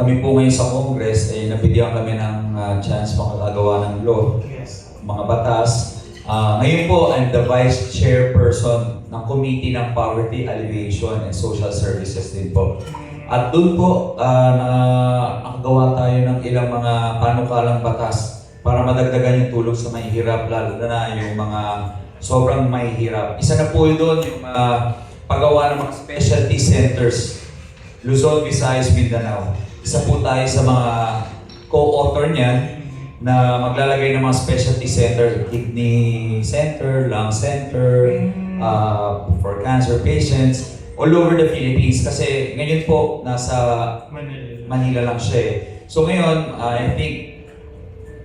kami po ngayon sa Congress, eh, nabigyan kami ng ah, chance makakagawa ng law, Yes. mga batas. Ah, ngayon po, I'm the Vice Chairperson ng Committee ng Poverty Alleviation and Social Services din po. At doon po, ah, na nakagawa tayo ng ilang mga panukalang batas para madagdagan yung tulong sa mahihirap, lalo na yung mga sobrang mahihirap. Isa na po doon yung mga paggawa ng mga specialty centers, Luzon, Visayas, Mindanao. Isa po tayo sa mga co-author niyan na maglalagay ng mga specialty center, kidney center, lung center, uh, for cancer patients, all over the Philippines. Kasi ngayon po, nasa Manila. Manila lang siya eh. So ngayon, uh, I think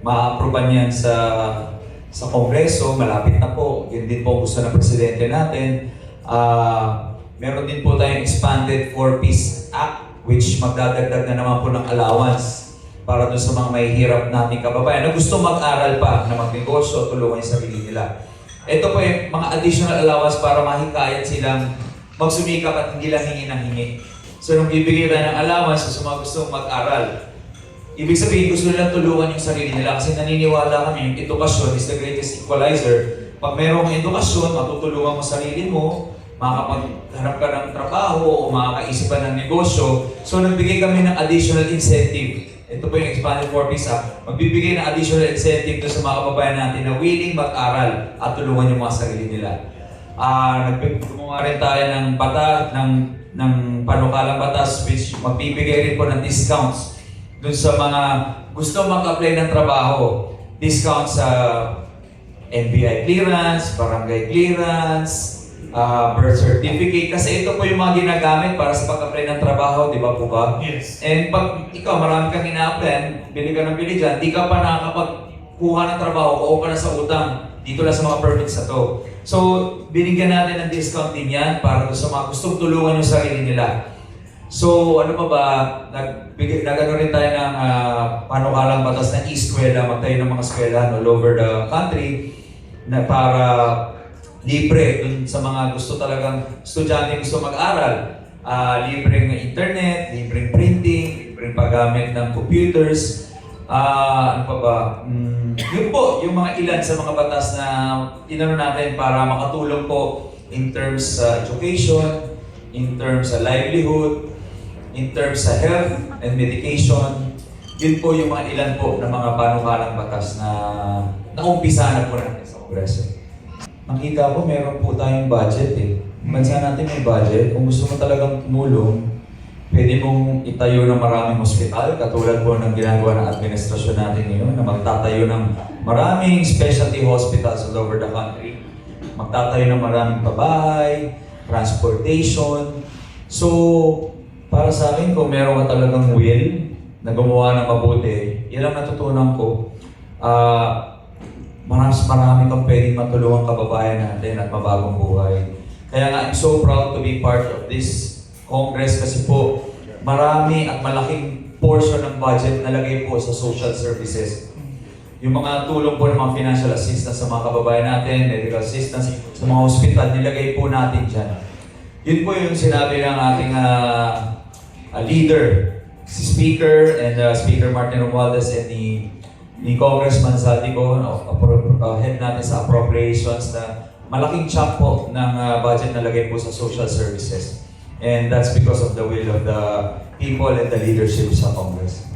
ma-approvean yan sa sa Kongreso, malapit na po. Yun din po gusto ng presidente natin. Ah, meron din po tayong expanded Four Peace Act which magdadagdag na naman po ng allowance para doon sa mga mahihirap nating kababayan na gusto mag-aral pa, na magnegosyo, tulungan yung sarili nila. Ito po yung mga additional allowance para mahikayat silang magsumikap at hindi lang hingi ng hingi. So nung bibigay tayo ng allowance sa mga gusto mag-aral, ibig sabihin gusto nilang tulungan yung sarili nila kasi naniniwala kami yung edukasyon is the greatest equalizer. Pag mayroong edukasyon, matutulungan mo sarili mo, makakapaghanap ka ng trabaho o makakaisip ka ng negosyo. So nagbigay kami ng additional incentive. Ito po yung expanded for visa. Magbibigay ng additional incentive to sa mga kababayan natin na willing mag-aral at tulungan yung mga sarili nila. Ah, uh, gumawa rin tayo ng bata ng ng panukalang batas which magbibigay rin po ng discounts dun sa mga gusto mag-apply ng trabaho. Discount sa NBI clearance, barangay clearance, ah, birth certificate. Kasi ito po yung mga ginagamit para sa pag-apply ng trabaho, di ba po ba? Yes. And pag ikaw, marami kang ina-apply, bili ka ng bili dyan, di ka pa nakakapagkuha ng trabaho, o ka na sa utang, dito lang sa mga permits na to. So, binigyan natin ng discount din yan para sa mga gustong tulungan yung sarili nila. So, ano pa ba, nagbigay, nagano rin tayo ng uh, panukalang batas ng e-eskwela, magtayo ng mga eskwelahan all over the country na para libre dun sa mga gusto talagang estudyante gusto mag-aral. Ah, libreng internet, libreng printing, libreng paggamit ng computers. Ah, ano pa ba? Mm, yun po, yung mga ilan sa mga batas na inano natin para makatulong po in terms sa education, in terms sa livelihood, in terms sa health and medication. Yun po yung mga ilan po na mga panukalang batas na naumpisa na po natin sa Kongreso. Nakita ko, meron po tayong budget eh. Bansa natin may budget. Kung gusto mo talagang tumulong, pwede mong itayo ng maraming hospital, katulad po ng ginagawa ng administrasyon natin ngayon, na magtatayo ng maraming specialty hospitals all over the country. Magtatayo ng maraming pabahay, transportation. So, para sa akin, kung meron ka talagang will na gumawa ng mabuti, yan natutunan ko. Ah, maras marami kang pwedeng matulungan kababayan natin at mabagong buhay. Kaya nga, I'm so proud to be part of this Congress kasi po, marami at malaking portion ng budget nalagay po sa social services. Yung mga tulong po ng mga financial assistance sa mga kababayan natin, medical assistance sa mga hospital, nilagay po natin dyan. Yun po yung sinabi ng ating ah, ah, leader, si Speaker and ah, Speaker Martin Romualdez and ni ni Congressman Saldico, no, uh, head natin sa appropriations na malaking chunk po ng uh, budget na lagay po sa social services. And that's because of the will of the people and the leadership sa Congress.